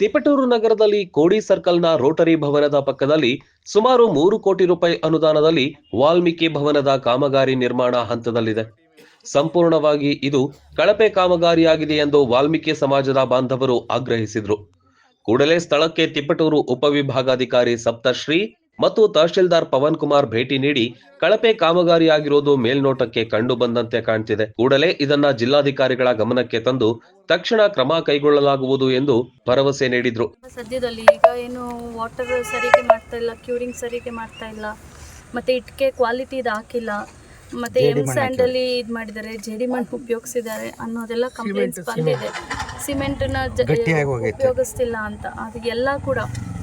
ತಿಪಟೂರು ನಗರದಲ್ಲಿ ಕೋಡಿ ಸರ್ಕಲ್ನ ರೋಟರಿ ಭವನದ ಪಕ್ಕದಲ್ಲಿ ಸುಮಾರು ಮೂರು ಕೋಟಿ ರೂಪಾಯಿ ಅನುದಾನದಲ್ಲಿ ವಾಲ್ಮೀಕಿ ಭವನದ ಕಾಮಗಾರಿ ನಿರ್ಮಾಣ ಹಂತದಲ್ಲಿದೆ. ಸಂಪೂರ್ಣವಾಗಿ ಇದು ಕಳಪೆ ಕಾಮಗಾರಿಯಾಗಿದೆ ಎಂದು ವಾಲ್ಮೀಕಿ ಸಮಾಜದ ಬಾಂಧವರು ಆಗ್ರಹಿಸಿದರು. ಕೂಡಲೇ ಸ್ಥಳಕ್ಕೆ ತಿಪಟೂರು ಉಪವಿಭಾಗಾಧಿಕಾರಿ ಸಪ್ತಶ್ರೀ ಮತ್ತು ತಹಶೀಲ್ದಾರ್ ಪವನ್ ಕುಮಾರ್ ಭೇಟಿ ನೀಡಿ ಕಳಪೆ ಕಾಮಗಾರಿಯಾಗಿರೋದು ಮೇಲ್ನೋಟಕ್ಕೆ ಕಂಡು ಬಂದಂತೆ ಕಾಣ್ತಿದೆ. ಕೂಡಲೇ ಇದನ್ನ ಜಿಲ್ಲಾಧಿಕಾರಿಗಳ ಗಮನಕ್ಕೆ ತಂದು ತಕ್ಷಣ ಕ್ರಮ ಕೈಗೊಳ್ಳಲಾಗುವುದು ಎಂದು ಭರವಸೆ ನೀಡಿದ್ರು. ಸದ್ಯದಲ್ಲಿ ಈಗ ಏನು ವಾಟರ್ ಸರಿಗೆ ಮಾಡ್ತಾ ಇಲ್ಲ ಕ್ಯೂರಿಂಗ್ ಸರಿಗೆ ಮಾಡ್ತಾ ಇಲ್ಲ ಮತ್ತೆ ಇಟ್ಕೆ ಕ್ವಾಲಿಟಿ ಇದು ಹಾಕಿಲ್ಲ ಮತ್ತೆ ಎಂ ಸ್ಯಾಂಡಲ್ಲಿ ಇದು ಮಾಡಿದ್ದಾರೆ ಜೇಡಿ ಮಣ್ಣು ಉಪಯೋಗಿಸಿದ್ದಾರೆ ಅನ್ನೋದೆಲ್ಲ ಕಂಪ್ಲೇಂಟ್ಸ್ ಬಂದಿದೆ. ಸಿಮೆಂಟನ್ನ ಉಪಯೋಗಿಸ್ತಿಲ್ಲ ಅಂತ. ಅದು ಎಲ್ಲ ಕೂಡ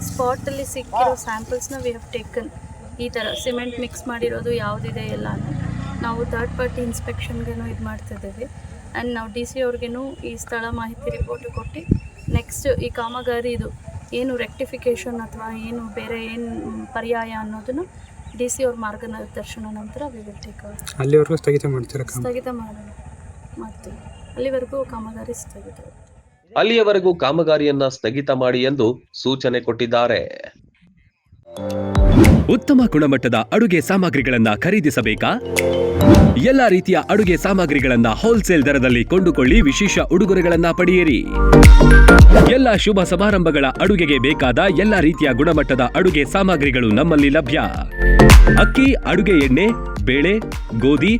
ಸ್ಪಾಟಲ್ಲಿ ಸಿಕ್ಕಿರೋ ಸ್ಯಾಂಪಲ್ಸ್ನ ವಿ ಹ್ಯಾವ್ ಟೇಕನ್ ಈ ಥರ ಸಿಮೆಂಟ್ ಮಿಕ್ಸ್ ಮಾಡಿರೋದು ಯಾವುದಿದೆ ಎಲ್ಲ ನಾವು ಥರ್ಡ್ ಪಾರ್ಟಿ ಇನ್ಸ್ಪೆಕ್ಷನ್ಗೇನು ಇದು ಮಾಡ್ತಿದ್ದೀವಿ. ಆ್ಯಂಡ್ ನಾವು ಡಿ ಸಿ ಅವ್ರಿಗೇನು ಈ ಸ್ಥಳ ಮಾಹಿತಿ ರಿಪೋರ್ಟ್ ಕೊಟ್ಟು ನೆಕ್ಸ್ಟ್ ಈ ಕಾಮಗಾರಿ ಇದು ಏನು ರೆಕ್ಟಿಫಿಕೇಷನ್ ಅಥವಾ ಏನು ಬೇರೆ ಏನು ಪರ್ಯಾಯ ಅನ್ನೋದನ್ನು ಡಿ ಸಿ ಅವ್ರ ಮಾರ್ಗದರ್ಶನ ನಂತರ ವಿ ವಿಲ್ ಟೇಕ್ ಅಲ್ಲಿವರೆಗೂ ಸ್ಥಗಿತ ಮಾಡ್ತೀರಾ ಸ್ಥಗಿತ ಮಾಡೋಣ ಮಾಡ್ತೀವಿ. ಅಲ್ಲಿವರೆಗೂ ಕಾಮಗಾರಿ ಸ್ಥಗಿತ ಅಲ್ಲಿಯವರೆಗೂ ಕಾಮಗಾರಿಯನ್ನ ಸ್ಥಗಿತ ಮಾಡಿ ಎಂದು ಸೂಚನೆ ಕೊಟ್ಟಿದ್ದಾರೆ. ಉತ್ತಮ ಗುಣಮಟ್ಟದ ಅಡುಗೆ ಸಾಮಗ್ರಿಗಳನ್ನ ಖರೀದಿಸಬೇಕಾ? ಎಲ್ಲ ರೀತಿಯ ಅಡುಗೆ ಸಾಮಗ್ರಿಗಳನ್ನ ಹೋಲ್ಸೇಲ್ ದರದಲ್ಲಿ ಕೊಂಡುಕೊಳ್ಳಿ ವಿಶೇಷ ಉಡುಗೊರೆಗಳನ್ನ ಪಡೆಯಿರಿ. ಎಲ್ಲ ಶುಭ ಸಮಾರಂಭಗಳ ಅಡುಗೆಗೆ ಬೇಕಾದ ಎಲ್ಲ ರೀತಿಯ ಗುಣಮಟ್ಟದ ಅಡುಗೆ ಸಾಮಗ್ರಿಗಳು ನಮ್ಮಲ್ಲಿ ಲಭ್ಯ. ಅಕ್ಕಿ ಅಡುಗೆ ಎಣ್ಣೆ ಬೇಳೆ ಗೋಧಿ